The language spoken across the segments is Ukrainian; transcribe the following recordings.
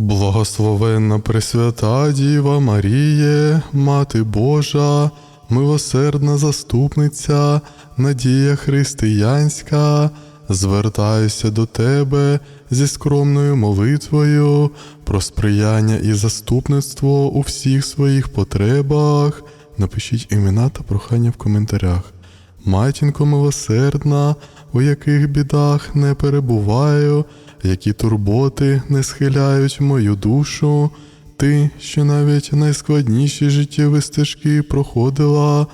Благословенна Пресвята Діва Маріє, Мати Божа, милосердна заступниця, надія християнська, звертаюся до Тебе зі скромною молитвою про сприяння і заступництво у всіх своїх потребах. Напишіть імена та прохання в коментарях. Матінко милосердна, у яких бідах не перебуваю, які турботи не схиляють мою душу, ти, що навіть найскладніші життєві стежки проходила,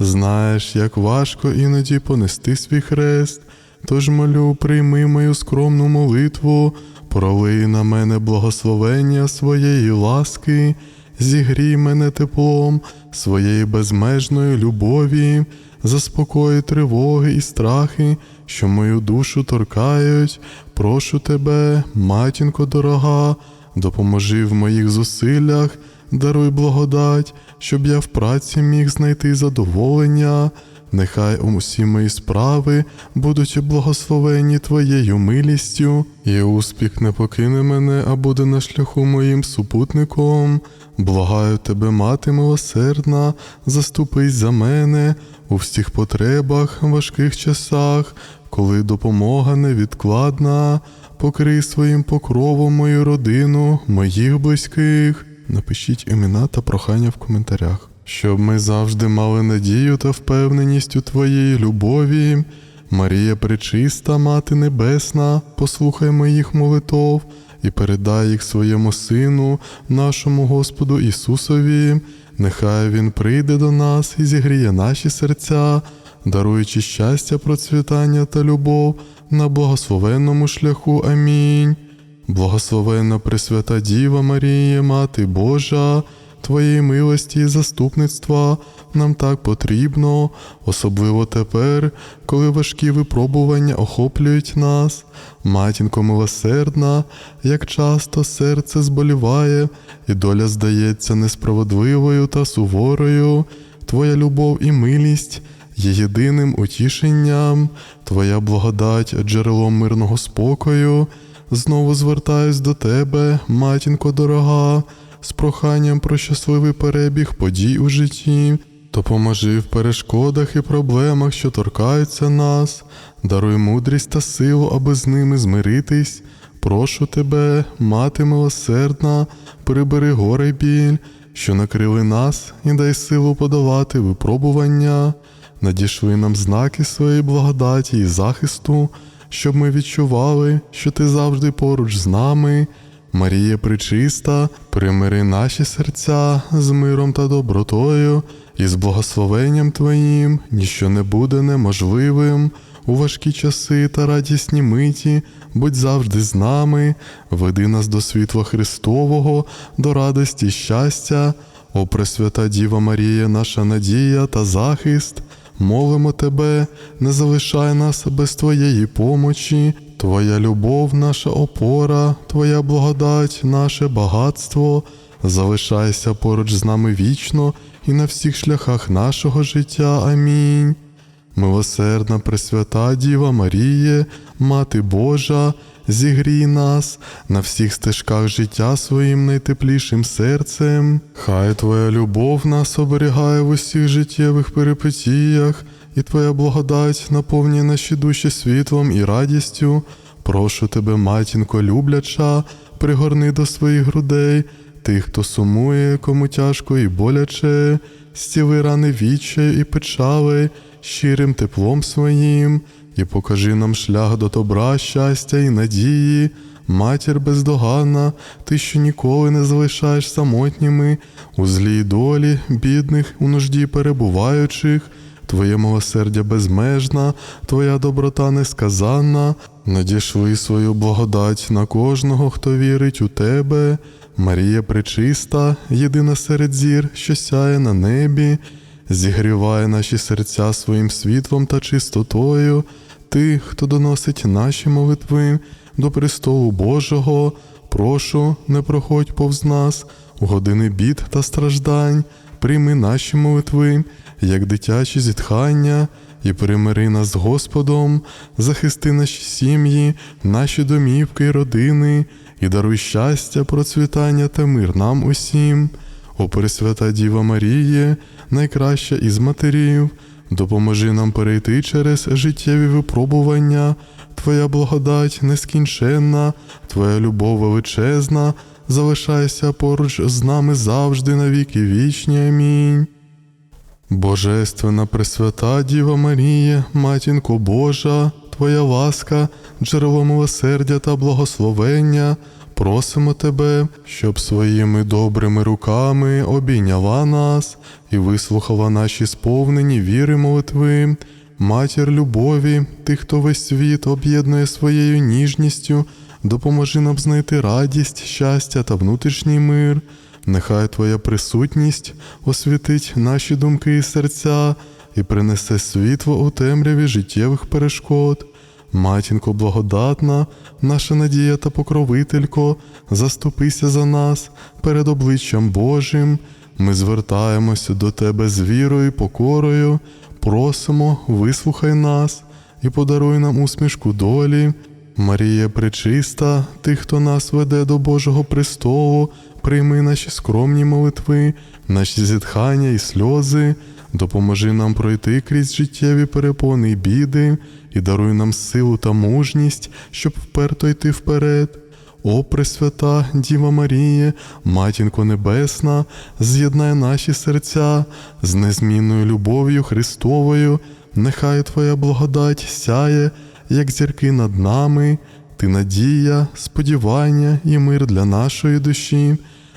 знаєш, як важко іноді понести свій хрест, тож молю, прийми мою скромну молитву, пролий на мене благословення своєї ласки, зігрій мене теплом своєї безмежної любові, заспокої тривоги і страхи, що мою душу торкають. Прошу тебе, матінко дорога, допоможи в моїх зусиллях, даруй благодать, щоб я в праці міг знайти задоволення. Нехай усі мої справи будуть благословені Твоєю милістю, і успіх не покине мене, а буде на шляху моїм супутником. Благаю тебе, мати милосердна, заступись за мене у всіх потребах, важких часах, коли допомога невідкладна, покрий своїм покровом мою родину, моїх близьких. Напишіть імена та прохання в коментарях, щоб ми завжди мали надію та впевненість у Твоїй любові. Марія Пречиста, Мати Небесна, послухай моїх молитов і передай їх своєму Сину, нашому Господу Ісусові. Нехай Він прийде до нас і зігріє наші серця, даруючи щастя, процвітання та любов на благословенному шляху. Амінь. Благословенна Пресвята Діва Марія, Мати Божа, Твоєї милості і заступництва нам так потрібно, особливо тепер, коли важкі випробування охоплюють нас. Матінко милосердна, як часто серце зболіває, і доля здається несправедливою та суворою. Твоя любов і милість є єдиним утішенням, Твоя благодать джерелом мирного спокою. Знову звертаюсь до тебе, матінко дорога, з проханням про щасливий перебіг подій у житті. Допоможи в перешкодах і проблемах, що торкаються нас, даруй мудрість та силу, аби з ними змиритись. Прошу тебе, мати милосердна, прибери горе й біль, що накрили нас, і дай силу подолати випробування. Надішли нам знаки своєї благодаті і захисту, щоб ми відчували, що ти завжди поруч з нами. Марія Пречиста, примири наші серця з миром та добротою, і з благословенням Твоїм ніщо не буде неможливим. У важкі часи та радісні миті, будь завжди з нами, веди нас до світла Христового, до радості й щастя, о Пресвята Діва Марія, наша надія та захист. Молимо тебе, не залишай нас без Твоєї помочі, Твоя любов, наша опора, Твоя благодать, наше багатство. Залишайся поруч з нами вічно і на всіх шляхах нашого життя. Амінь. Милосердна Пресвята Діва Маріє, Мати Божа, зігрій нас на всіх стежках життя своїм найтеплішим серцем. Хай Твоя любов нас оберігає в усіх життєвих перипетіях, і Твоя благодать наповнює наші душі світлом і радістю. Прошу тебе, матінко любляча, пригорни до своїх грудей тих, хто сумує, кому тяжко і боляче, стіли рани відчаю і печали щирим теплом своїм, і покажи нам шлях до добра, щастя і надії. Матір бездоганна, ти, що ніколи не залишаєш самотніми, у злій долі, бідних, у нужді перебуваючих, Твоє милосердя безмежна, Твоя доброта несказанна, надішли свою благодать на кожного, хто вірить у Тебе. Марія Пречиста, єдина серед зір, що сяє на небі, зігріває наші серця своїм світлом та чистотою, ти, хто доносить наші молитви до престолу Божого, прошу, не проходь повз нас. У години бід та страждань, прийми наші молитви, як дитячі зітхання, і примири нас з Господом, захисти наші сім'ї, наші домівки й родини, і даруй щастя, процвітання та мир нам усім. О Пресвята Діва Маріє, найкраща із матерів, допоможи нам перейти через життєві випробування. Твоя благодать нескінченна, Твоя любов величезна, залишайся поруч з нами завжди навіки вічні. Амінь. Божественна Пресвята Діва Марія, Матінко Божа, Твоя ласка, джерело милосердя та благословення, просимо Тебе, щоб своїми добрими руками обійняла нас і вислухала наші сповнені віри молитви. Матір любові, ти, хто весь світ об'єднує своєю ніжністю, допоможи нам знайти радість, щастя та внутрішній мир. Нехай Твоя присутність освітить наші думки і серця і принесе світло у темряві життєвих перешкод. Матінко благодатна, наша надія та покровителько, заступися за нас перед обличчям Божим. Ми звертаємося до Тебе з вірою і покорою, просимо, вислухай нас і подаруй нам усмішку долі. Марія пречиста, ти, хто нас веде до Божого престолу, прийми наші скромні молитви, наші зітхання і сльози, допоможи нам пройти крізь життєві перепони й біди, і даруй нам силу та мужність, щоб вперто йти вперед. О, Пресвята Діва Маріє, Матінко Небесна, з'єднай наші серця з незмінною любов'ю Христовою, нехай Твоя благодать сяє, як зірки над нами, ти надія, сподівання і мир для нашої душі.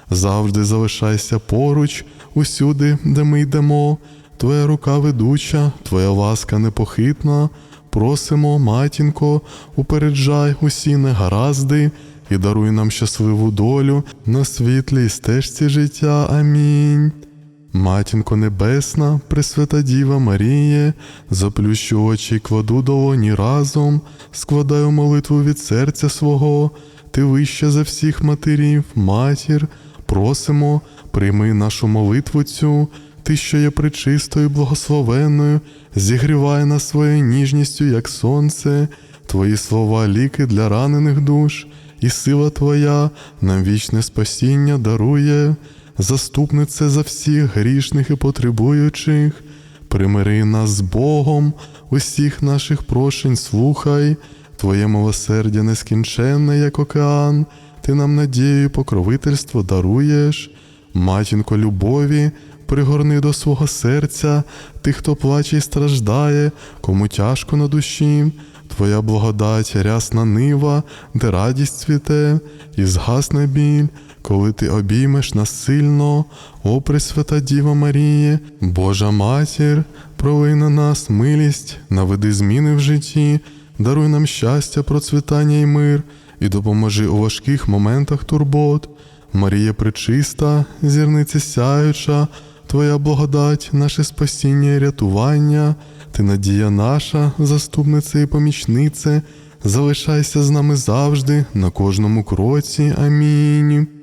Завжди залишайся поруч, усюди, де ми йдемо. Твоя рука ведуча, Твоя ласка непохитна. Просимо, матінко, упереджай усі негаразди і даруй нам щасливу долю на світлій стежці життя. Амінь. Матінко Небесна, Пресвята Діва Маріє, заплющу очі кладу долоні разом, складаю молитву від серця свого, ти вища за всіх матерів, матір, просимо, прийми нашу молитву цю, ти, що є пречистою, благословенною, зігрівай нас своєю ніжністю, як сонце, твої слова ліки для ранених душ, і сила Твоя нам вічне спасіння дарує заступнице за всіх грішних і потребуючих, примири нас з Богом, усіх наших прошень слухай, Твоє милосердя нескінченне, як океан, ти нам надію покровительство даруєш, матінко любові, пригорни до свого серця, тих, хто плаче і страждає, кому тяжко на душі. Твоя благодать рясна нива, де радість цвіте, і згасне біль, коли ти обіймеш нас сильно, о Пресвята Діва Маріє, Божа Матір, пролий на нас милість, наведи зміни в житті, даруй нам щастя, процвітання і мир, і допоможи у важких моментах турбот. Марія пречиста, зірниця сяюча, Твоя благодать, наше спасіння і рятування, ти надія наша, заступниця і помічниця, залишайся з нами завжди, на кожному кроці. Амінь.